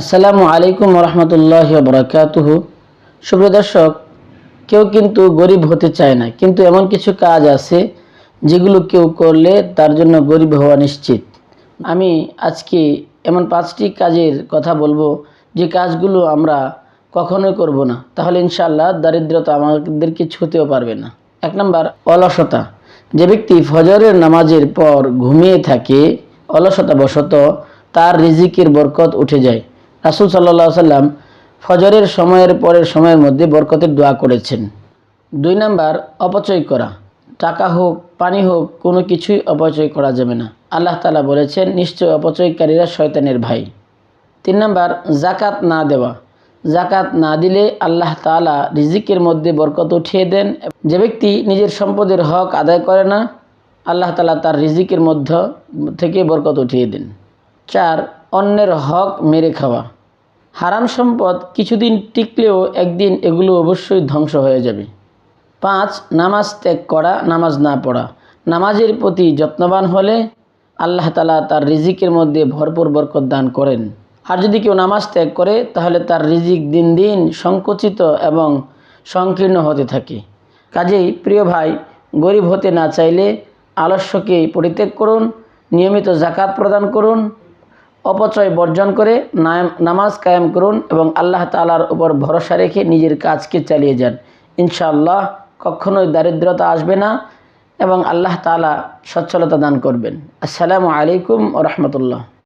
আসসালামু আলাইকুম রহমতুল্লাহ বরকাতুহ সুপ্রিয় দর্শক, কেউ কিন্তু গরিব হতে চায় না, কিন্তু এমন কিছু কাজ আছে যেগুলো কেউ করলে তার জন্য গরিব হওয়া নিশ্চিত। আমি আজকে এমন পাঁচটি কাজের কথা বলব, যে কাজগুলো আমরা কখনোই করব না। তাহলে ইনশাল্লাহ দারিদ্রতা আমাদেরকে ছুতেও পারবে না। এক নম্বর, অলসতা। যে ব্যক্তি ফজরের নামাজের পর ঘুমিয়ে থাকে অলসতা বশত তার রিজিকের বরকত উঠে যায়। রাসুল সাল্লাহ সাল্লাম ফজরের সময়ের পরের সময়ের মধ্যে বরকতের দোয়া করেছেন। দুই নাম্বার, অপচয় করা। টাকা হোক, পানি হোক, কোনো কিছুই অপচয় করা যাবে না। আল্লাহ তালা বলেছেন, নিশ্চয় অপচয়কারীরা শয়তানের ভাই। তিন নাম্বার জাকাত না দেওয়া। জাকাত না দিলে আল্লাহ তালা রিজিকের মধ্যে বরকত উঠিয়ে দেন। যে ব্যক্তি নিজের সম্পদের হক আদায় করে না, আল্লাহ তালা তার রিজিকের মধ্য থেকে বরকত উঠিয়ে দেন। চার অন্যের হক মেরে খাওয়া। হারাম সম্পদ কিছুদিন টিকলেও একদিন এগুলো অবশ্যই ধ্বংস হয়ে যাবে। পাঁচ, নামাজ ত্যাগ করা, নামাজ না পড়া। নামাজের প্রতি যত্নবান হলে আল্লাহ তালা তার রিজিকের মধ্যে ভরপুর বরকত দান করেন। আর যদি কেউ নামাজ ত্যাগ করে, তাহলে তার রিজিক দিন দিন সংকুচিত এবং সংকীর্ণ হতে থাকে। কাজেই প্রিয় ভাই, গরিব হতে না চাইলে আলস্যকে পরিত্যাগ করুন, নিয়মিত জাকাত প্রদান করুন অপচয় বর্জন করে নাম- নামাজ কায়েম করুন এবং আল্লাহ তালার উপর ভরসা রেখে নিজের কাজকে চালিয়ে যান। ইনশাআল্লাহ কখনোই দারিদ্রতা আসবে না এবং আল্লাহ তালা সচ্ছলতা দান করবেন। আসসালামু আলাইকুম ও রহমতুল্লাহ।